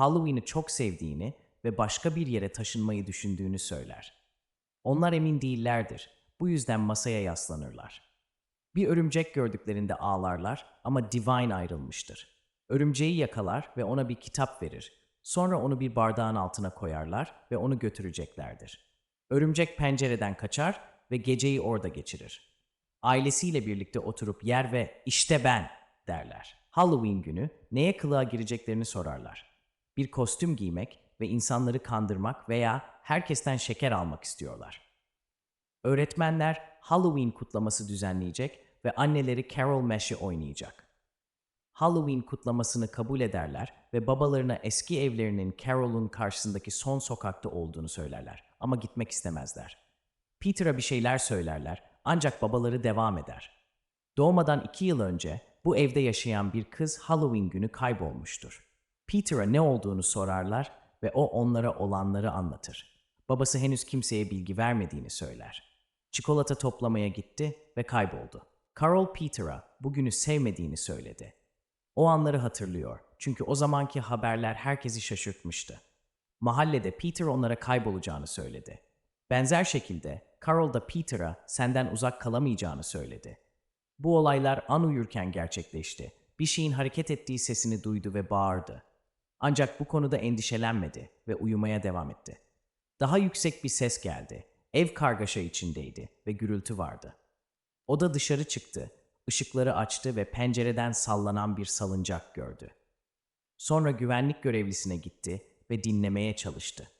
Halloween'i çok sevdiğini ve başka bir yere taşınmayı düşündüğünü söyler. Onlar emin değillerdir. Bu yüzden masaya yaslanırlar. Bir örümcek gördüklerinde ağlarlar ama Divine ayrılmıştır. Örümceği yakalar ve ona bir kitap verir. Sonra onu bir bardağın altına koyarlar ve onu götüreceklerdir. Örümcek pencereden kaçar ve geceyi orada geçirir. Ailesiyle birlikte oturup yer ve işte ben derler. Halloween günü neye kılığa gireceklerini sorarlar. Bir kostüm giymek ve insanları kandırmak veya herkesten şeker almak istiyorlar. Öğretmenler Halloween kutlaması düzenleyecek ve anneleri Carol Mash'i oynayacak. Halloween kutlamasını kabul ederler ve babalarına eski evlerinin Carol'un karşısındaki son sokakta olduğunu söylerler ama gitmek istemezler. Peter'a bir şeyler söylerler ancak babaları devam eder. Doğmadan iki yıl önce bu evde yaşayan bir kız Halloween günü kaybolmuştur. Peter'a ne olduğunu sorarlar ve o onlara olanları anlatır. Babası henüz kimseye bilgi vermediğini söyler. Çikolata toplamaya gitti ve kayboldu. Carol Peter'a bugünü sevmediğini söyledi. O anları hatırlıyor çünkü o zamanki haberler herkesi şaşırtmıştı. Mahallede Peter onlara kaybolacağını söyledi. Benzer şekilde Carol da Peter'a senden uzak kalamayacağını söyledi. Bu olaylar an uyurken gerçekleşti. Bir şeyin hareket ettiği sesini duydu ve bağırdı. Ancak bu konuda endişelenmedi ve uyumaya devam etti. Daha yüksek bir ses geldi. Ev kargaşa içindeydi ve gürültü vardı. O da dışarı çıktı, ışıkları açtı ve pencereden sallanan bir salıncak gördü. Sonra güvenlik görevlisine gitti ve dinlemeye çalıştı.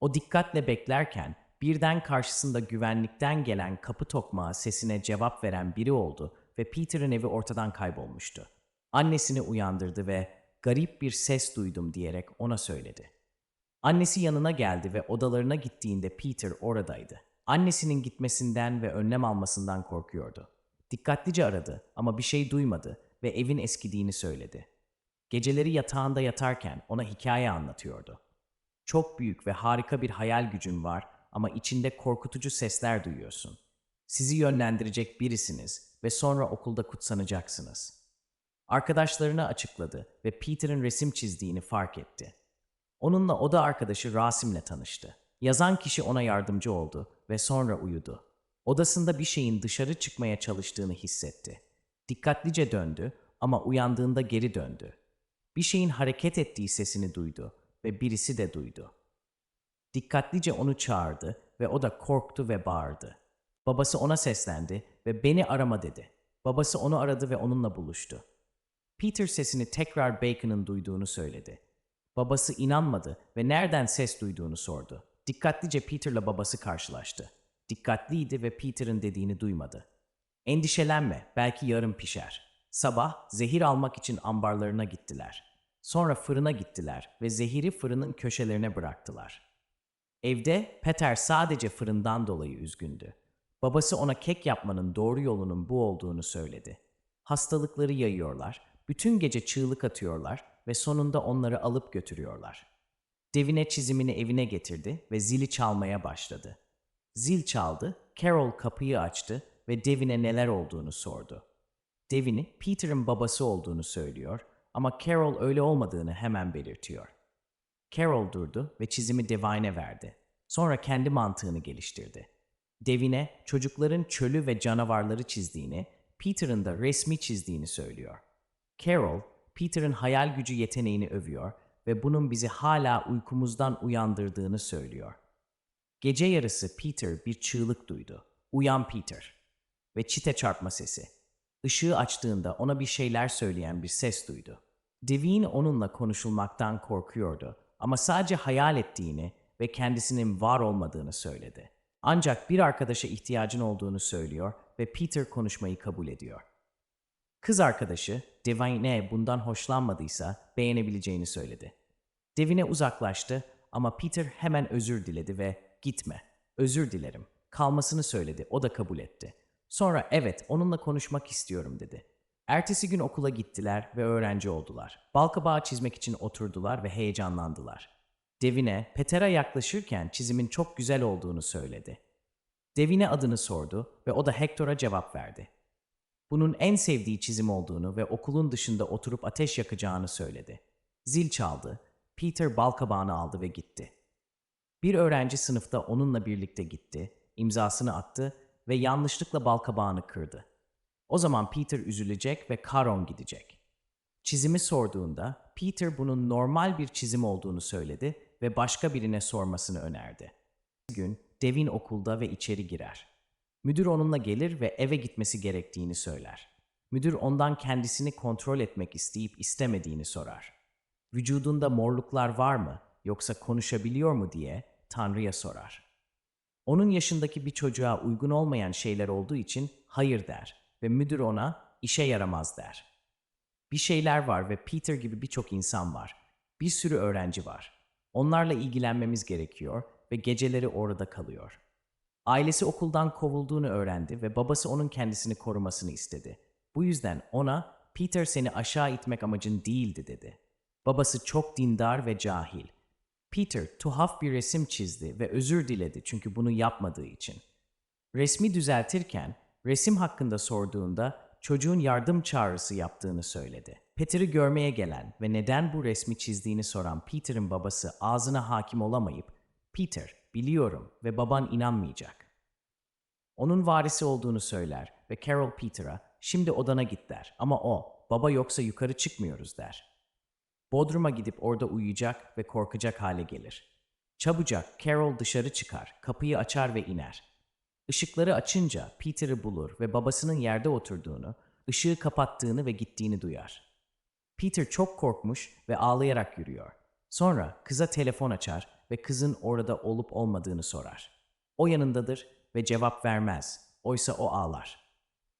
O dikkatle beklerken birden karşısında güvenlikten gelen kapı tokmağı sesine cevap veren biri oldu ve Peter'ın evi ortadan kaybolmuştu. Annesini uyandırdı ve garip bir ses duydum diyerek ona söyledi. Annesi yanına geldi ve odalarına gittiğinde Peter oradaydı. Annesinin gitmesinden ve önlem almasından korkuyordu. Dikkatlice aradı ama bir şey duymadı ve evin eskidiğini söyledi. Geceleri yatağında yatarken ona hikaye anlatıyordu. Çok büyük ve harika bir hayal gücün var ama içinde korkutucu sesler duyuyorsun. Sizi yönlendirecek birisiniz ve sonra okulda kutsanacaksınız. Arkadaşlarına açıkladı ve Peter'ın resim çizdiğini fark etti. Onunla oda arkadaşı Rasim'le tanıştı. Yazan kişi ona yardımcı oldu ve sonra uyudu. Odasında bir şeyin dışarı çıkmaya çalıştığını hissetti. Dikkatlice döndü ama uyandığında geri döndü. Bir şeyin hareket ettiği sesini duydu ve birisi de duydu. Dikkatlice onu çağırdı ve o da korktu ve bağırdı. Babası ona seslendi ve beni arama dedi. Babası onu aradı ve onunla buluştu. Peter sesini tekrar Bacon'ın duyduğunu söyledi. Babası inanmadı ve nereden ses duyduğunu sordu. Dikkatlice Peter'la babası karşılaştı. Dikkatliydi ve Peter'ın dediğini duymadı. Endişelenme, belki yarın pişer. Sabah zehir almak için ambarlarına gittiler. Sonra fırına gittiler ve zehiri fırının köşelerine bıraktılar. Evde Peter sadece fırından dolayı üzgündü. Babası ona kek yapmanın doğru yolunun bu olduğunu söyledi. Hastalıkları yayıyorlar, bütün gece çığlık atıyorlar ve sonunda onları alıp götürüyorlar. Devine çizimini evine getirdi ve zili çalmaya başladı. Zil çaldı, Carol kapıyı açtı ve Devin'e neler olduğunu sordu. Devin'i Peter'ın babası olduğunu söylüyor ama Carol öyle olmadığını hemen belirtiyor. Carol durdu ve çizimi Devine'e verdi. Sonra kendi mantığını geliştirdi. Devine çocukların çölü ve canavarları çizdiğini, Peter'ın da resmi çizdiğini söylüyor. Carol, Peter'ın hayal gücü yeteneğini övüyor ve bunun bizi hala uykumuzdan uyandırdığını söylüyor. Gece yarısı Peter bir çığlık duydu. Uyan Peter. Ve çite çarpma sesi. Işığı açtığında ona bir şeyler söyleyen bir ses duydu. Devine onunla konuşulmaktan korkuyordu ama sadece hayal ettiğini ve kendisinin var olmadığını söyledi. Ancak bir arkadaşa ihtiyacın olduğunu söylüyor ve Peter konuşmayı kabul ediyor. Kız arkadaşı Devine bundan hoşlanmadıysa beğenebileceğini söyledi. Devine uzaklaştı ama Peter hemen özür diledi ve gitme, özür dilerim, kalmasını söyledi, o da kabul etti. Sonra evet onunla konuşmak istiyorum dedi. Ertesi gün okula gittiler ve öğrenci oldular. Balkabağı çizmek için oturdular ve heyecanlandılar. Devine, Peter'a yaklaşırken çizimin çok güzel olduğunu söyledi. Devine adını sordu ve o da Hector'a cevap verdi. Bunun en sevdiği çizim olduğunu ve okulun dışında oturup ateş yakacağını söyledi. Zil çaldı. Peter balkabağını aldı ve gitti. Bir öğrenci sınıfta onunla birlikte gitti, imzasını attı ve yanlışlıkla balkabağını kırdı. O zaman Peter üzülecek ve Caron gidecek. Çizimi sorduğunda Peter bunun normal bir çizim olduğunu söyledi ve başka birine sormasını önerdi. Bir gün Devin okulda ve içeri girer. Müdür onunla gelir ve eve gitmesi gerektiğini söyler. Müdür ondan kendisini kontrol etmek isteyip istemediğini sorar. Vücudunda morluklar var mı yoksa konuşabiliyor mu diye Tanrı'ya sorar. Onun yaşındaki bir çocuğa uygun olmayan şeyler olduğu için hayır der ve müdür ona işe yaramaz der. Bir şeyler var ve Peter gibi birçok insan var. Bir sürü öğrenci var. Onlarla ilgilenmemiz gerekiyor ve geceleri orada kalıyor. Ailesi okuldan kovulduğunu öğrendi ve babası onun kendisini korumasını istedi. Bu yüzden ona Peter seni aşağı itmek amacın değildi dedi. Babası çok dindar ve cahil. Peter tuhaf bir resim çizdi ve özür diledi çünkü bunu yapmadığı için. Resmi düzeltirken resim hakkında sorduğunda çocuğun yardım çağrısı yaptığını söyledi. Peter'ı görmeye gelen ve neden bu resmi çizdiğini soran Peter'ın babası ağzına hakim olamayıp Peter, biliyorum ve baban inanmayacak. Onun varisi olduğunu söyler ve Carol Peter'a şimdi odana git der ama o baba yoksa yukarı çıkmıyoruz der. Bodrum'a gidip orada uyuyacak ve korkacak hale gelir. Çabucak Carol dışarı çıkar, kapıyı açar ve iner. Işıkları açınca Peter'ı bulur ve babasının yerde oturduğunu, ışığı kapattığını ve gittiğini duyar. Peter çok korkmuş ve ağlayarak yürüyor. Sonra kıza telefon açar ve kızın orada olup olmadığını sorar. O yanındadır ve cevap vermez. Oysa o ağlar.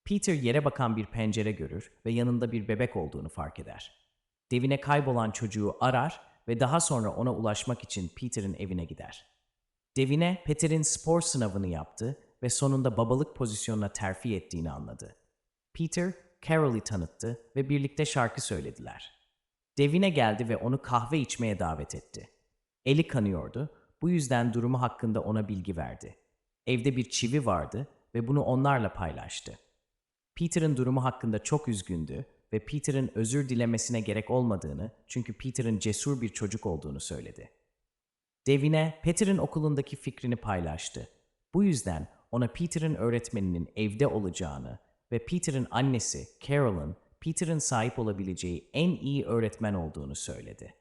Peter yere bakan bir pencere görür ve yanında bir bebek olduğunu fark eder. Devine kaybolan çocuğu arar ve daha sonra ona ulaşmak için Peter'ın evine gider. Devine Peter'in spor sınavını yaptı ve sonunda babalık pozisyonuna terfi ettiğini anladı. Peter, Carol'i tanıttı ve birlikte şarkı söylediler. Devine geldi ve onu kahve içmeye davet etti. Eli kanıyordu, bu yüzden durumu hakkında ona bilgi verdi. Evde bir çivi vardı ve bunu onlarla paylaştı. Peter'ın durumu hakkında çok üzgündü ve Peter'ın özür dilemesine gerek olmadığını çünkü Peter'ın cesur bir çocuk olduğunu söyledi. Devine Peter'ın okulundaki fikrini paylaştı. Bu yüzden ona Peter'ın öğretmeninin evde olacağını ve Peter'ın annesi Carol'ın Peter'ın sahip olabileceği en iyi öğretmen olduğunu söyledi.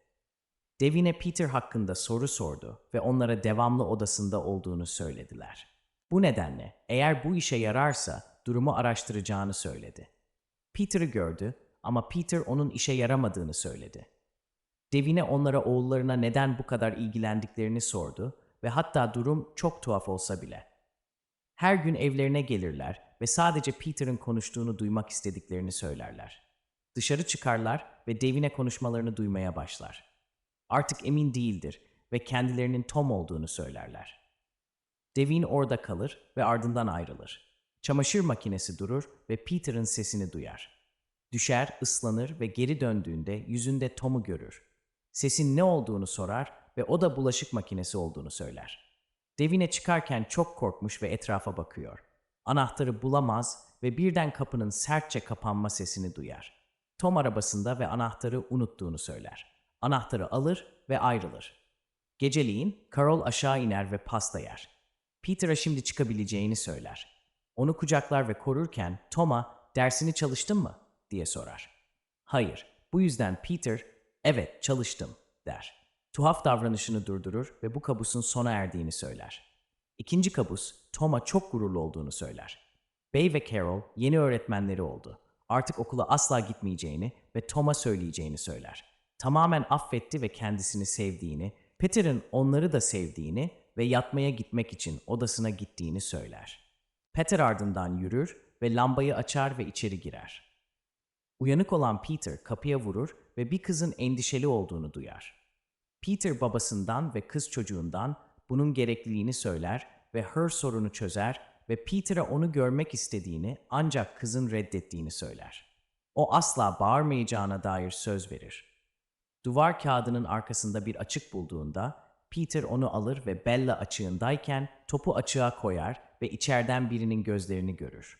Devine Peter hakkında soru sordu ve onlara devamlı odasında olduğunu söylediler. Bu nedenle eğer bu işe yararsa durumu araştıracağını söyledi. Peter'ı gördü ama Peter onun işe yaramadığını söyledi. Devine onlara oğullarına neden bu kadar ilgilendiklerini sordu ve hatta durum çok tuhaf olsa bile. Her gün evlerine gelirler ve sadece Peter'ın konuştuğunu duymak istediklerini söylerler. Dışarı çıkarlar ve Devine konuşmalarını duymaya başlar. Artık emin değildir ve kendilerinin Tom olduğunu söylerler. Devin orada kalır ve ardından ayrılır. Çamaşır makinesi durur ve Peter'ın sesini duyar. Düşer, ıslanır ve geri döndüğünde yüzünde Tom'u görür. Sesin ne olduğunu sorar ve o da bulaşık makinesi olduğunu söyler. Devine çıkarken çok korkmuş ve etrafa bakıyor. Anahtarı bulamaz ve birden kapının sertçe kapanma sesini duyar. Tom arabasında ve anahtarı unuttuğunu söyler. Anahtarı alır ve ayrılır. Geceliğin Carol aşağı iner ve pasta yer. Peter'a şimdi çıkabileceğini söyler. Onu kucaklar ve korurken Tom'a dersini çalıştın mı diye sorar. Hayır. Bu yüzden Peter evet çalıştım der. Tuhaf davranışını durdurur ve bu kabusun sona erdiğini söyler. İkinci kabus Tom'a çok gururlu olduğunu söyler. Bey ve Carol yeni öğretmenleri oldu. Artık okula asla gitmeyeceğini ve Tom'a söyleyeceğini söyler. Tamamen affetti ve kendisini sevdiğini, Peter'ın onları da sevdiğini ve yatmaya gitmek için odasına gittiğini söyler. Peter ardından yürür ve lambayı açar ve içeri girer. Uyanık olan Peter kapıya vurur ve bir kızın endişeli olduğunu duyar. Peter babasından ve kız çocuğundan bunun gerekliliğini söyler ve Her sorunu çözer ve Peter'a onu görmek istediğini ancak kızın reddettiğini söyler. O asla bağırmayacağına dair söz verir. Duvar kağıdının arkasında bir açık bulduğunda Peter onu alır ve Bella açığındayken topu açığa koyar ve içeriden birinin gözlerini görür.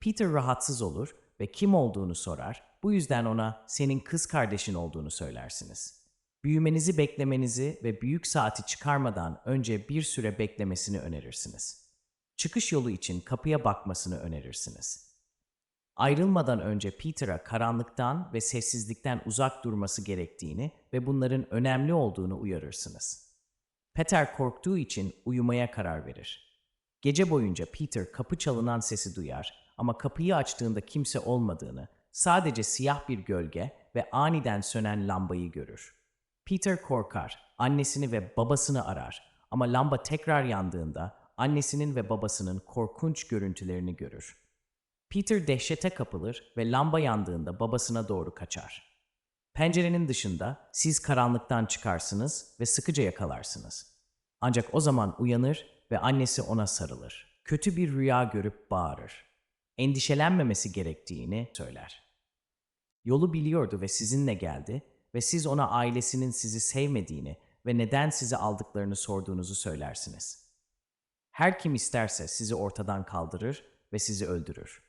Peter rahatsız olur ve kim olduğunu sorar. Bu yüzden ona senin kız kardeşin olduğunu söylersiniz. Büyümenizi beklemenizi ve büyük saati çıkarmadan önce bir süre beklemesini önerirsiniz. Çıkış yolu için kapıya bakmasını önerirsiniz. Ayrılmadan önce Peter'a karanlıktan ve sessizlikten uzak durması gerektiğini ve bunların önemli olduğunu uyarırsınız. Peter korktuğu için uyumaya karar verir. Gece boyunca Peter kapı çalınan sesi duyar ama kapıyı açtığında kimse olmadığını, sadece siyah bir gölge ve aniden sönen lambayı görür. Peter korkar, annesini ve babasını arar ama lamba tekrar yandığında annesinin ve babasının korkunç görüntülerini görür. Peter dehşete kapılır ve lamba yandığında babasına doğru kaçar. Pencerenin dışında siz karanlıktan çıkarsınız ve sıkıca yakalarsınız. Ancak o zaman uyanır ve annesi ona sarılır. Kötü bir rüya görüp bağırır. Endişelenmemesi gerektiğini söyler. Yolu biliyordu ve sizinle geldi ve siz ona ailesinin sizi sevmediğini ve neden sizi aldıklarını sorduğunuzu söylersiniz. Her kim isterse sizi ortadan kaldırır ve sizi öldürür.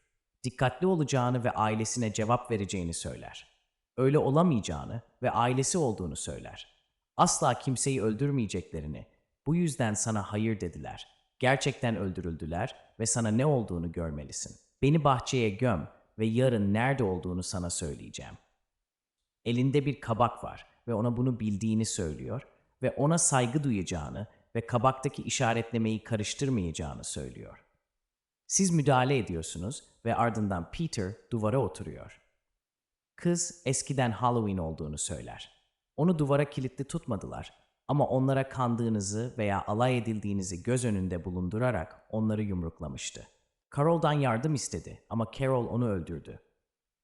Dikkatli olacağını ve ailesine cevap vereceğini söyler. Öyle olamayacağını ve ailesi olduğunu söyler. Asla kimseyi öldürmeyeceklerini, bu yüzden sana hayır dediler. Gerçekten öldürüldüler ve sana ne olduğunu görmelisin. Beni bahçeye göm ve yarın nerede olduğunu sana söyleyeceğim. Elinde bir kabak var ve ona bunu bildiğini söylüyor ve ona saygı duyacağını ve kabaktaki işaretlemeyi karıştırmayacağını söylüyor. Siz müdahale ediyorsunuz ve ardından Peter duvara oturuyor. Kız eskiden Halloween olduğunu söyler. Onu duvara kilitli tutmadılar ama onlara kandığınızı veya alay edildiğinizi göz önünde bulundurarak onları yumruklamıştı. Carol'dan yardım istedi ama Carol onu öldürdü.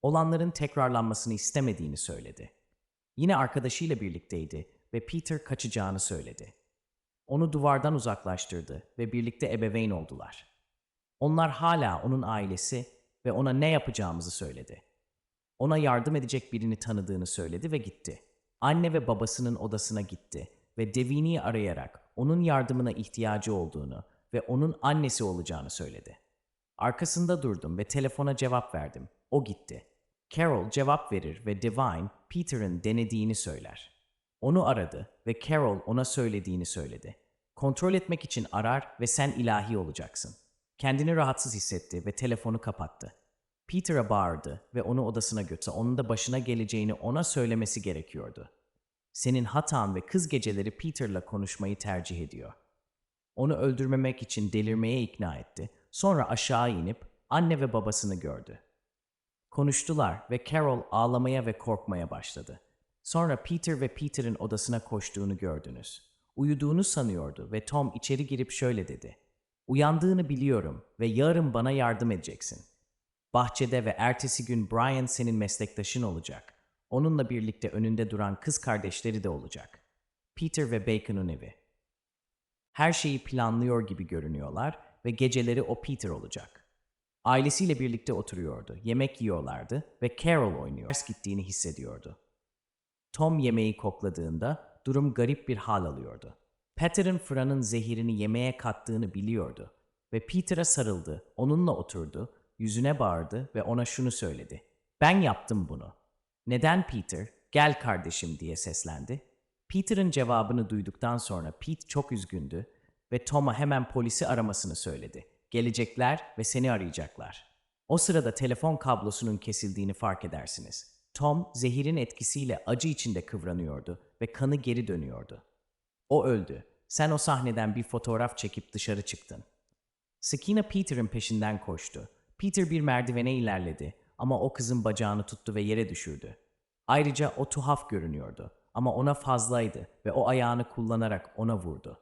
Olanların tekrarlanmasını istemediğini söyledi. Yine arkadaşıyla birlikteydi ve Peter kaçacağını söyledi. Onu duvardan uzaklaştırdı ve birlikte ebeveyn oldular. Onlar hala onun ailesi ve ona ne yapacağımızı söyledi. Ona yardım edecek birini tanıdığını söyledi ve gitti. Anne ve babasının odasına gitti ve Devini'yi arayarak onun yardımına ihtiyacı olduğunu ve onun annesi olacağını söyledi. Arkasında durdum ve telefona cevap verdim. O gitti. Carol cevap verir ve Divine, Peter'ın denediğini söyler. Onu aradı ve Carol ona söylediğini söyledi. Kontrol etmek için arar ve sen ilahi olacaksın. Kendini rahatsız hissetti ve telefonu kapattı. Peter'a bağırdı ve onu odasına götürdü. Onun da başına geleceğini ona söylemesi gerekiyordu. Senin hatan ve kız geceleri Peter'la konuşmayı tercih ediyor. Onu öldürmemek için delirmeye ikna etti. Sonra aşağı inip anne ve babasını gördü. Konuştular ve Carol ağlamaya ve korkmaya başladı. Sonra Peter ve Peter'ın odasına koştuğunu gördünüz. Uyuduğunu sanıyordu ve Tom içeri girip şöyle dedi. Uyandığını biliyorum ve yarın bana yardım edeceksin. Bahçede ve ertesi gün Brian senin meslektaşın olacak. Onunla birlikte önünde duran kız kardeşleri de olacak. Peter ve Bacon'un evi. Her şeyi planlıyor gibi görünüyorlar ve geceleri o Peter olacak. Ailesiyle birlikte oturuyordu, yemek yiyorlardı ve Carol oynuyor. Ders gittiğini hissediyordu. Tom yemeği kokladığında durum garip bir hal alıyordu. Peter'ın Fran'ın zehirini yemeğe kattığını biliyordu ve Peter'a sarıldı, onunla oturdu, yüzüne bağırdı ve ona şunu söyledi. Ben yaptım bunu. Neden Peter? Gel kardeşim diye seslendi. Peter'ın cevabını duyduktan sonra Pete çok üzgündü ve Tom'a hemen polisi aramasını söyledi. Gelecekler ve seni arayacaklar. O sırada telefon kablosunun kesildiğini fark edersiniz. Tom zehirin etkisiyle acı içinde kıvranıyordu ve kanı geri dönüyordu. O öldü. Sen o sahneden bir fotoğraf çekip dışarı çıktın. Sakina Peter'ın peşinden koştu. Peter bir merdivene ilerledi ama o kızın bacağını tuttu ve yere düşürdü. Ayrıca o tuhaf görünüyordu ama ona fazlaydı ve o ayağını kullanarak ona vurdu.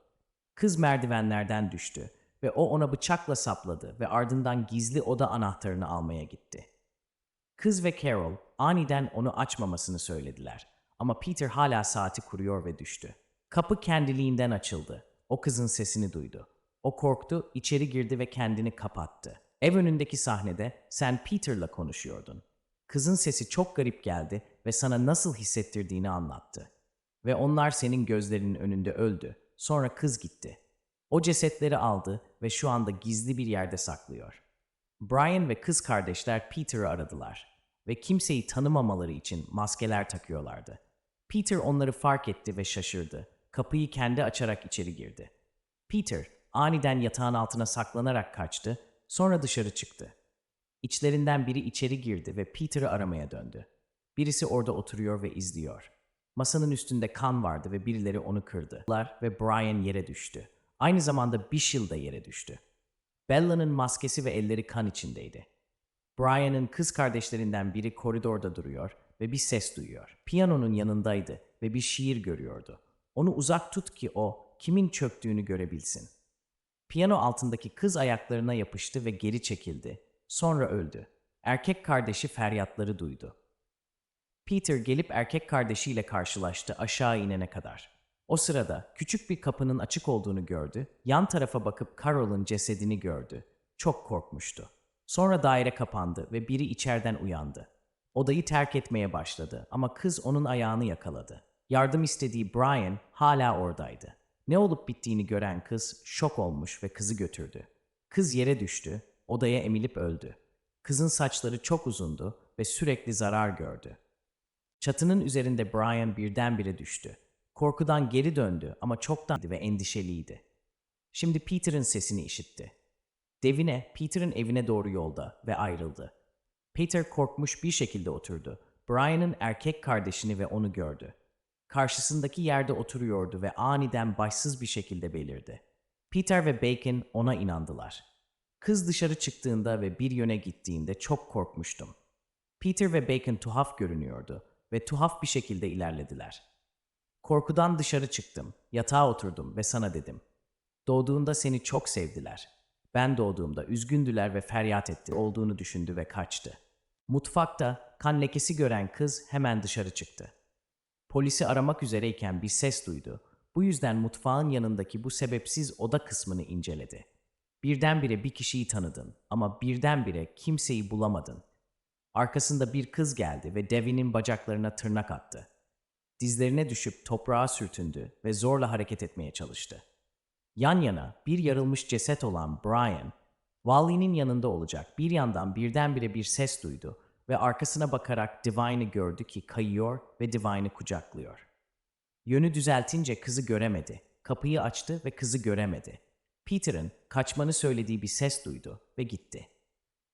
Kız merdivenlerden düştü ve o ona bıçakla sapladı ve ardından gizli oda anahtarını almaya gitti. Kız ve Carol aniden onu açmamasını söylediler ama Peter hala saati kuruyor ve düştü. Kapı kendiliğinden açıldı. O kızın sesini duydu. O korktu, içeri girdi ve kendini kapattı. Ev önündeki sahnede sen Peter'la konuşuyordun. Kızın sesi çok garip geldi ve sana nasıl hissettirdiğini anlattı. Ve onlar senin gözlerinin önünde öldü. Sonra kız gitti. O cesetleri aldı ve şu anda gizli bir yerde saklıyor. Brian ve kız kardeşler Peter'ı aradılar ve kimseyi tanımamaları için maskeler takıyorlardı. Peter onları fark etti ve şaşırdı. Kapıyı kendi açarak içeri girdi. Peter aniden yatağın altına saklanarak kaçtı, sonra dışarı çıktı. İçlerinden biri içeri girdi ve Peter'ı aramaya döndü. Birisi orada oturuyor ve izliyor. Masanın üstünde kan vardı ve birileri onu kırdı. Ve Brian yere düştü. Aynı zamanda Bishil da yere düştü. Bella'nın maskesi ve elleri kan içindeydi. Brian'ın kız kardeşlerinden biri koridorda duruyor ve bir ses duyuyor. Piyanonun yanındaydı ve bir şiir görüyordu. Onu uzak tut ki o kimin çöktüğünü görebilsin. Piyano altındaki kız ayaklarına yapıştı ve geri çekildi. Sonra öldü. Erkek kardeşi feryatları duydu. Peter gelip erkek kardeşiyle karşılaştı aşağı inene kadar. O sırada küçük bir kapının açık olduğunu gördü, yan tarafa bakıp Carol'ın cesedini gördü. Çok korkmuştu. Sonra daire kapandı ve biri içeriden uyandı. Odayı terk etmeye başladı ama kız onun ayağını yakaladı. Yardım istediği Brian hala oradaydı. Ne olup bittiğini gören kız şok olmuş ve kızı götürdü. Kız yere düştü, odaya emilip öldü. Kızın saçları çok uzundu ve sürekli zarar gördü. Çatının üzerinde Brian birdenbire düştü. Korkudan geri döndü ama çoktan ve endişeliydi. Şimdi Peter'ın sesini işitti. Devine Peter'ın evine doğru yolda ve ayrıldı. Peter korkmuş bir şekilde oturdu. Brian'ın erkek kardeşini ve onu gördü. Karşısındaki yerde oturuyordu ve aniden başsız bir şekilde belirdi. Peter ve Bacon ona inandılar. Kız dışarı çıktığında ve bir yöne gittiğinde çok korkmuştum. Peter ve Bacon tuhaf görünüyordu ve tuhaf bir şekilde ilerlediler. Korkudan dışarı çıktım, yatağa oturdum ve sana dedim. Doğduğunda seni çok sevdiler. Ben doğduğumda üzgündüler ve feryat etti olduğunu düşündü ve kaçtı. Mutfakta kan lekesi gören kız hemen dışarı çıktı. Polisi aramak üzereyken bir ses duydu. Bu yüzden mutfağın yanındaki bu sebepsiz oda kısmını inceledi. Birdenbire bir kişiyi tanıdın ama birdenbire kimseyi bulamadın. Arkasında bir kız geldi ve Devin'in bacaklarına tırnak attı. Dizlerine düşüp toprağa sürtündü ve zorla hareket etmeye çalıştı. Yan yana bir yarılmış ceset olan Brian, Wally'nin yanında olacak bir yandan birdenbire bir ses duydu ve arkasına bakarak Divine'ı gördü ki kayıyor ve Divine'ı kucaklıyor. Yönü düzeltince kızı göremedi. Kapıyı açtı ve kızı göremedi. Peter'ın kaçmanı söylediği bir ses duydu ve gitti.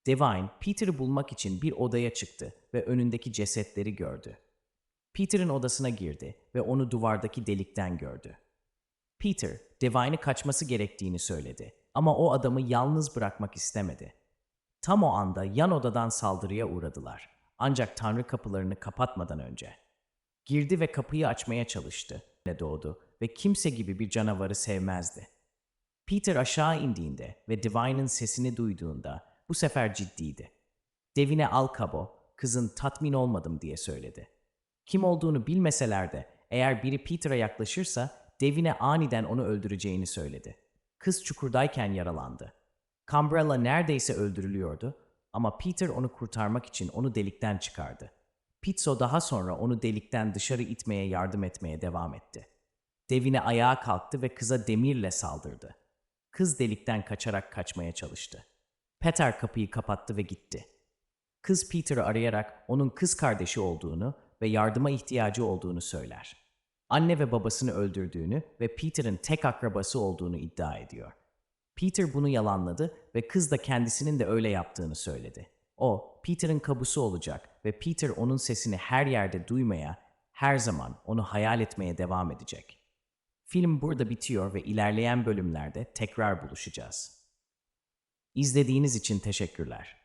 Divine, Peter'ı bulmak için bir odaya çıktı ve önündeki cesetleri gördü. Peter'ın odasına girdi ve onu duvardaki delikten gördü. Peter, Divine'ı kaçması gerektiğini söyledi ama o adamı yalnız bırakmak istemedi. Tam o anda yan odadan saldırıya uğradılar. Ancak tanrı kapılarını kapatmadan önce. Girdi ve kapıyı açmaya çalıştı. Ne doğdu ve kimse gibi bir canavarı sevmezdi. Peter aşağı indiğinde ve Divine'ın sesini duyduğunda bu sefer ciddiydi. Devine al kabo, kızın tatmin olmadım diye söyledi. Kim olduğunu bilmeseler de eğer biri Peter'a yaklaşırsa Devine aniden onu öldüreceğini söyledi. Kız çukurdayken yaralandı. Cambrella neredeyse öldürülüyordu ama Peter onu kurtarmak için onu delikten çıkardı. Pizzo daha sonra onu delikten dışarı itmeye yardım etmeye devam etti. Devine ayağa kalktı ve kıza demirle saldırdı. Kız delikten kaçarak kaçmaya çalıştı. Peter kapıyı kapattı ve gitti. Kız Peter'ı arayarak onun kız kardeşi olduğunu ve yardıma ihtiyacı olduğunu söyler. Anne ve babasını öldürdüğünü ve Peter'ın tek akrabası olduğunu iddia ediyor. Peter bunu yalanladı ve kız da kendisinin de öyle yaptığını söyledi. O, Peter'ın kabusu olacak ve Peter onun sesini her yerde duymaya, her zaman onu hayal etmeye devam edecek. Film burada bitiyor ve ilerleyen bölümlerde tekrar buluşacağız. İzlediğiniz için teşekkürler.